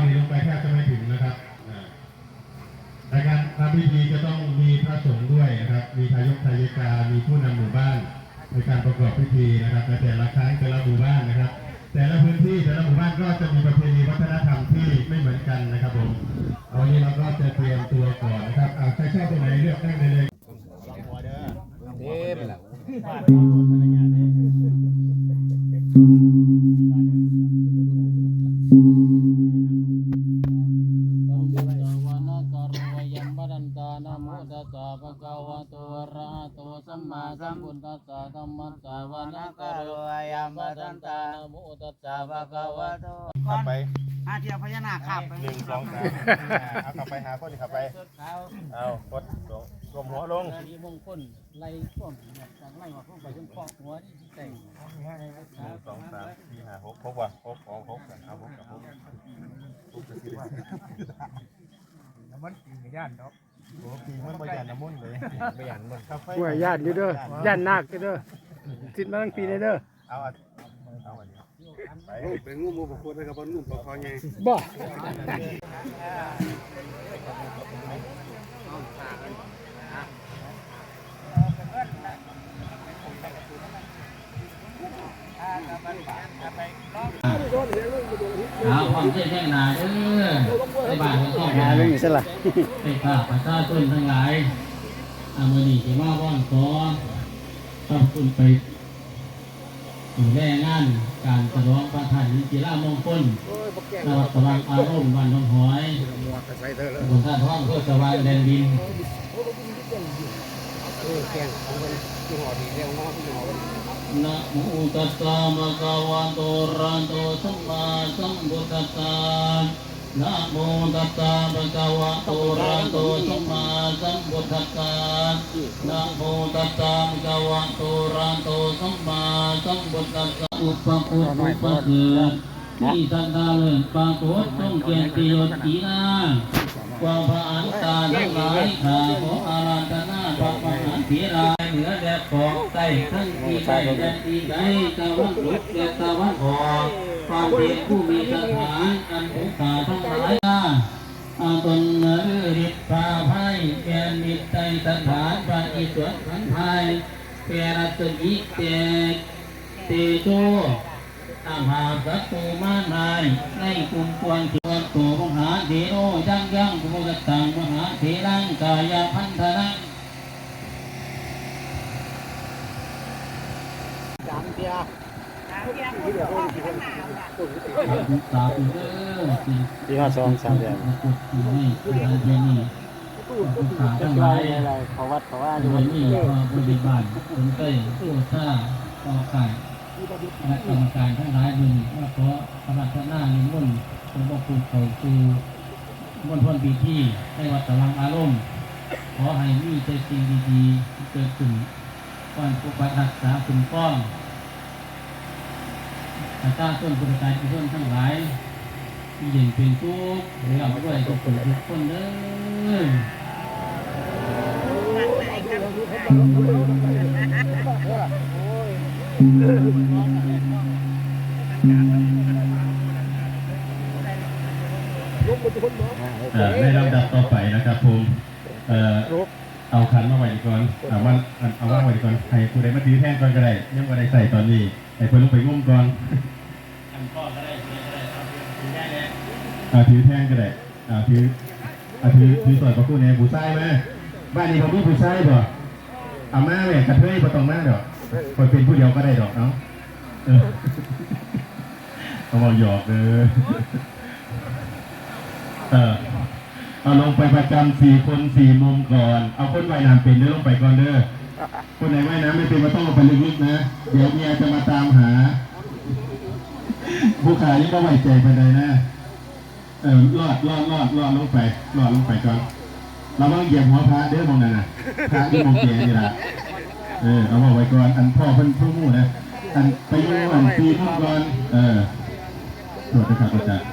ว่ามนุษย์เราเนี่ยลงไปแทบจะไม่ถึงนะครับอ่าในการทำพิธีจะต้องมีพระสงฆ์ด้วยนะครับ มีทายกทายิกา มีผู้นำหมู่บ้าน ในการประกอบพิธีนะครับในแต่ละครั้งแต่ละหมู่บ้านนะครับ แต่ละพื้นที่แต่ละหมู่บ้านก็จะมีประเพณีวัฒนธรรมที่ไม่เหมือนกันนะครับผมเอาวันนี้เราก็จะเตรียมตัวก่อนนะครับเอาใครชอบตัวไหนเลือกได้เลยเต็มแล้ว ตัสสะภะคะวะโตอะระหะโตสัมมาสัมพุทธัสสะธัมมัสสะวานาคารวยัมบรันตานะโมตัสสะภะคะวะโตขับไปหาเทียบพญานาคขับไปหนึ่งสองสามเอาขับไปหาคนขับไปขาวเอากดลงกลมหัวลงสีมงคลไล่ท่วมจากไล่มาท่วมไปจนคอหัวนี่แต่งหนึ่งสองสามสี่ห้าหกหกว่ะหกสองหกเอาหกกับหกหกจะสี่ว่ามันปีนย่านเนาะ โอ้ปีมันประหยัดน้ำมันเลยไม่ยันมันกาแฟกล้วยญาติอยู่เด้อย่านนาคอยู่เด้อติดมาตั้งปีเลยเด้อเอาอันเอาอันนี้ไปเป็นงูมูบกวนนะครับบนงูปลาคอไงบ่ หาความเชื่อแท่งนาเด้อในบ้านของต้องงานไม่มีสละไปข้าประชาชนทั้งหลายอามือนีที่มาว่อนขอขอบคุณไปอยู่แรงงานการฉลองพระธาตุจิรามงคลนวัดสว่างอารมณ์บ้านหนองหอยหมวกใส่เธอแล้วบนท่าท้องเพื่อสว่างแดนดินเออแกงของมันที่หอดีเรียกว่ากที่หอ นะโมตัสสะภะคะวะโตระโตสัมมาสัมพุทธัสสะนะโมตัสสะภะคะวะโตอะระหะโตสัมมาสัมพุทธัสสะนะโมตัสสะภะคะวะโตอะระหะโตสัมมาสัมพุทธัสสะอุปปุอุปเกิดที่สันดาเลินปรากฏต้องเกียรติยศกีนาความพระอันตาทั้งหลายข้าขออาราธนา ศีราเหนือแดดปอกใต้ทั้งที่ใต้แดนที่ใดตะวันตกและตะวันออกความเป็นผู้มีสถานอันผู้ขาทั้งหลายนาอาตนเนริตพาภัยแกนมิตใจสถานพระอิศวรขันธ์ไทยเปรัตยิเตเตโชอาหาสัตตุมานายในกุมควรที่วัตถุมหาเถโรยังยังภูกตังมหาเถรังกายพันธนัง จามเทีย สาธุเด้อสิปีห้าสองสามเดือนกดที่ให้ที่ให้ที่นี่ผู้ขาทั้งหลายอะไรเขาวัดเขาว่าโดยนี่ความบริบาลคนเต้ผู้ท่าต่อไก่และกรรมการทั้งหลายดึงว่าขอพระราชนาในมนต์หลวงพ่อคุณเขาคือมณฑลพิธีที่ในวัดตะวังอารมณ์ขอให้มีแต่สิ่งดีๆเกิดขึ้นก่อนผู้ปฏิรักษาคุณป้อง อาตาต้นบุญการที่ต้นทั้งหลายที่เย็นเป็นทุกข์เรื่องด้วยทุกคนทุกคนเด้อเอ่อในลำดับต่อไปนะครับผมเอ่อ เอาขันมาไว้ก่อนเอามันเอาว่างไว้ก่อนให้ผู้ใดมาถือแท่งก่อนก็ได้ยังไม่ได้ใส่ตอนนี้ให้เพิ่นลงไปงุ่มก่อนอันก็ก็ได้เสียก็ได้เอาเพียงถือได้เลยอ่าถือแท่งก็ได้อ่าถืออ่าถือถือส่วนประคู่เนี่ยผู้ชายมาบ้านนี้ผมมีผู้ชายบ่เอามาแม่กระเทยบ่ต้องมาดอกคนเป็นผู้เดียวก็ได้ดอกเนาะเออเขาบอกหยอกเด้อเออ เอาลงไปประจำสี่คนสี่มุมก่อน เอาคนว่ายน้ำเป็นเด้อลงไปก่อนเด้อคนไหนว่ายน้ำไม่เป็นก็ต้องลงไปลึกๆนะ เดี๋ยวเมียจะมาตามหาผู้ขายนี่ก็ไว้ใจไปเลยนะ เออรอดรอดรอดรอดลงไปรอดลงไปก่อนเราต้องเหยียบหัวพระเด้อมองนั่นนะพระที่มองเกียนี่ละเออเอาบอกไว้ก่อนอันพ่อเพิ่นผู้มู่นะอันไปอยูอันปีมุ่งก่อนเออโทษนะครับอาจารย์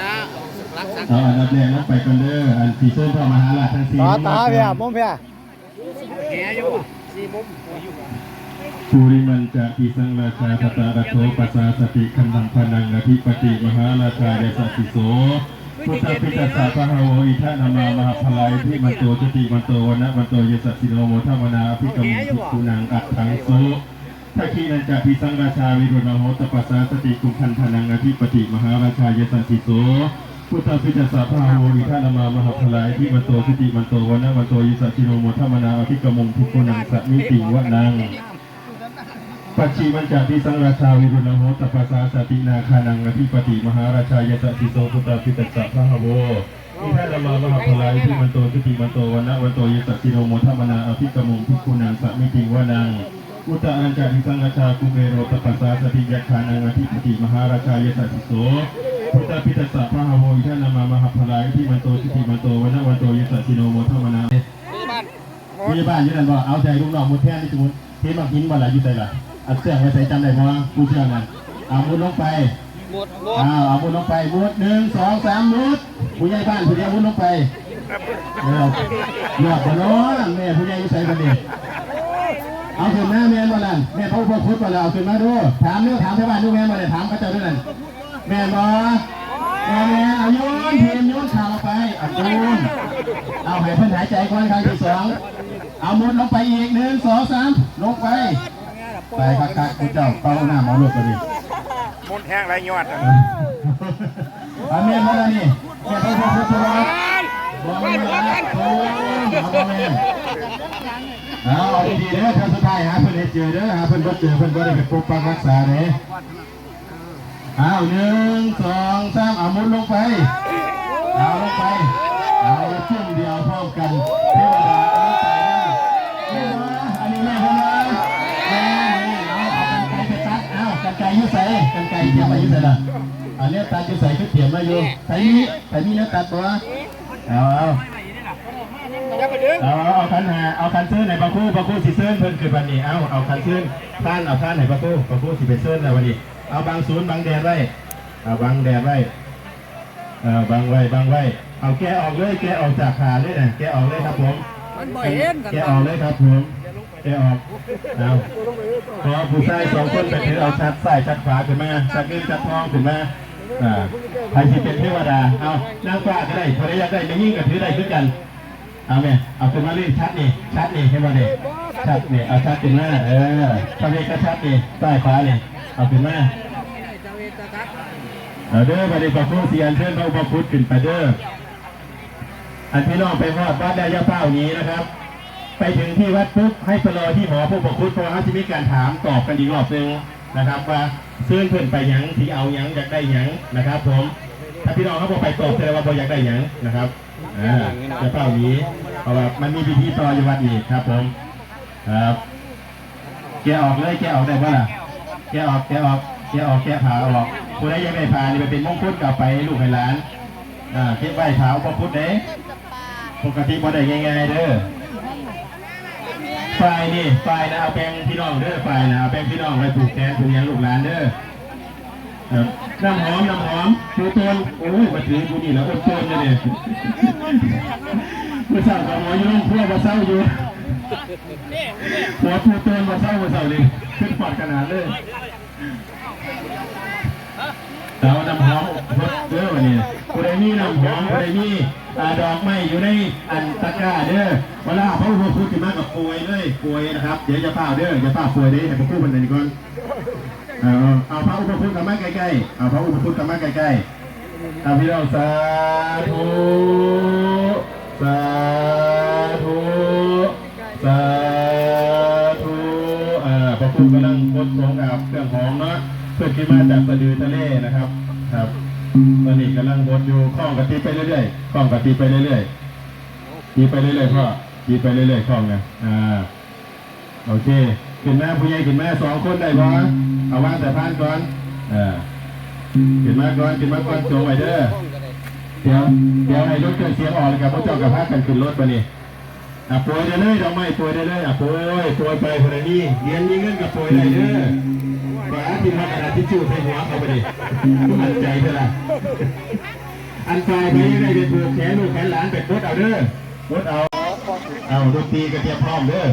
แล้วคุณจะไปทางนั้นเอาอันดับแรกลงไปกันเด้ออันสีเสื้อพ่อมหาราชทั้งสี่ตาตาเพียมองเพียแหอยู่สี่มุมภูริมันจะปีสังราชาตตาระโทปัสสาสติคันธังพนังอภิปติมหาราชายสัสสิโสพุทธปิตสสะพะหะโวอิทะนามามหาพลายที่มันโตจติมันโตวันนะมันโตเยสัสสิโนโมทวนาอภิกรรมภิกขุนังอัตถังสุ ทักขีนันจะพิสังราชาวิรุณโหตปัสสาสติกุมพันธนังอภิปติมหาราชายสัสสิโสพุทธปิตสสะพะหโวอิทะนามามหาพลายที่มันโตจติมันโตวันนะมันโตยสัสสิโนโมทวนาอภิกรรมภิกขุนังสัมมิติวะนังปัจฉิมันจติสังราชาวิรุณโหตปัสสาสตินาคานังอธิปติมหาราชายสัสสิโสพุทธพิตสสะพระหโวอิทัลมามหาพลายที่มันโตสติมันโตวันนะวันโตยสัสสิโนโมทัมนาอภิกมงพิกุณังสัมมิติวานัง อุตตะอัญจาริสังราชากุเมโรตปัสสาสติยคานังอธิปติมหาราชายสัสสิโสพุทธพิตสสะพระหะโวอิทัลมามหาพลายที่มันโตสุติมันโตวันนะวันโตยสัสสิโนโมทัมนาพยาบาลอยู่นั่นบ่เอาใจลูกน้องมุดแท่นนี่สมมุติเห็นบางหินบ่ล่ะอยู่ใส่ล่ะเอาเสื้อไว้ใส่จำได้บ่กูเชื่อนั่นเอามุดลงไปหมดหมดอ้าวเอามุดลงไปมุดหนึ่งสองสามมุดผู้ใหญ่บ้านผู้ใหญ่มุดลงไปเออหยอดบ่เนาะแม่ผู้ใหญ่อยู่ใส่บัดนี้ เอาขึ้นมาแม่นบ่ล่ะแม่เขาบ่คุดบ่ล่ะเอาขึ้นมาดูถามเด้อถามชาวบ้านดูแม่นบ่ได้ถามเขาเจ้าด้วยนั่นแม่นบ่แม่แม่เอาโยนเทียนโยนข่าวลงไปเอาโยนเอาให้เพิ่นหายใจก่อนครั้งที่สองเอามุดลงไปอีกหนึ่งสองสามลงไปไปคักคักคุณเจ้าเป้าหน้าหมอลูกกันดิมุนแห้งไรยอดเอาเมียนมาแล้วนี่เมียนไปพูดพูดพูดบอกไม่ได้โอ้ยเอาบ่แม่ เอาเอาดีๆเด้อเธอสุดท้ายหาเพิ่นให้เจอเด้อหาเพิ่นบ่เจอเพิ่นบ่ได้ไปปกปักรักษาเด้เอาหนึ่งสองสามเอามุดลงไปเอาลงไปเอาจุ่มเดียวพร้อมกันเทวดาเอาลงไปนะอันนี้แม่พ่อนะแม่เอาเอากันไกลไปตัดเอากันไกลยุ่ใส่กันไกลเทียมไปยุ่ใส่ละอันนี้ตัดยุ่ใส่ก็เทียมมาอยู่ใส่นี้ใส่นี้แล้วตัดตัว เอาเอาเอาเอาคันหาเอาคันซื้อไหนปะคู่ปะคู่สิซื้อเพิ่นคือวันนี้เอาเอาคันซื้อท่านเอาท่านไหนปะคู่ปะคู่สิไปซื้อในวันนี้ เอาบางศูนย์บางแดนไว้เอาบางแดนไว้เออบังไว้บังไว้เอาแกออกเลยแกออกจากขาเลยนะแกออกเลยครับผมแกออกเลยครับผมแกออกเอาพอผู้ชายสองคนไปถือเอาชัดใส่ชัดขวาขึ้นมาชัดเงินชัดทองขึ้นมา อ่าใครที่เป็นเทวดา เอานางฟ้าก็ได้ภรรยาได้ไม่ยิ่งกับถือได้ด้วยกัน เอาแม่เอาขึ้นมาเล่นชัดนี่ชัดนี่ให้มาเนี่ยชัดนี่เอาชัดขึ้นมาเออทำเอก็ชัดนี่ใต้ขวานี่เอาขึ้นมาเอาเด้อไปในพระพุทธเสียนเชิญพระอุปคุตขึ้นไปเด้ออันพี่น้องไปฮอดวัดได้ยาเป้านี้นะครับ ไปถึงที่วัดปุ๊บให้ไปรอที่หอผู้ปกครองเพราะว่าจะมีการถามตอบกันอีกรอบหนึ่ง นะครับว่าซื้อเพื่อนไปยังที่เอายังอยากได้ยังนะครับผมถ้าพี่น้องเขาบอกไปตอบแสดงว่าบอยากได้ยังนะครับอ่ายาเป้านี้เพราะว่ามันมีพิธีต่ออยู่วัดอีกครับผมครับแกออกเลยแกออกได้ป่ะล่ะแกออกแกออกแกออกแกะผาออกผู้ใดยังไม่ผ่านี่ไปเป็นมงคลกลับไปลูกให้หลานอ่าเก็บไว้ผาอุปคุตเด้ปกติบ่ได้ง่ายๆเด้อ ฝ่ายนี่ฝ่ายนะเอาแปรงพี่น้องเด้อฝ่ายนะเอาแปรงพี่น้องไว้ผูกแขนผูกยังลูกหลานเด้อครับน้ำหอมน้ำหอมปูตนโอ้ยมาถือกูนี่แล้วอดตนเลยเนี่ยมื่อเช้ากับหมออยู่งครัวมาเศร้าอยู่หัวปูเตือนมาเศร้ามาเศร้าเลยขึ้นปอดขนาดเลย เราน้ำหอมพดเด้อวันนี้ผู้ใดมีน้ำหอมผู้ใดมีดอกไม้อยู่ในอันตะกร้าเด้อเวลาพระอุปคุตจะมากับป่วยเลยป่วยนะครับเดี๋ยวจะเฝ้าเด้อจะเฝ้าป่วยเด้อให้พระคู่มันเดินก่อนเอาเอาพระอุปคุตกลับมาใกล้ๆเอาพระอุปคุตกลับมาใกล้ๆเอาพี่น้องสาธุสาธุสาธุอ่าพระคุณกำลังกดลงกับเครื่องหอมเนาะ พื่อที่มาจากสะดือทะเลนะครับครับตอนนี้กำลังบดอยู่คล้องกะทิไปเรื่อยๆคล้องกะทิไปเรื่อยๆตีไปเรื่อยๆพ่อตีไปเรื่อยๆคล้องนะอ่าโอเคขึ้นแม่ผู้ใหญ่ขึ้นแม่สองคนได้บ่เอาวางแต่พานก่อนอ่าขึ้นมาก่อนขึ้นมาก่อนจงไว้เด้อเดี๋ยวเดี๋ยวให้รถเครื่องเสียงออกเลยครับพวกเจ้ากับพากันขึ้นรถไปนี่อะป่วยได้เลยดอกไม้ป่วยได้เลยอะป่วยป่วยไปคนนี้เรียนมีเงินกับป่วยได้เด้อาที่มากระดาษทิชชู่ใส่หัวเขาไปดิมั่นใจเท่าไหร่อันตรายไปยังไงจะถูกแขนลูกแขนหลานเป็ดรถเอาเด้อรถเอาเอาดนตรีกระเทียมพร้อมเด้อ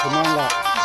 太慢了。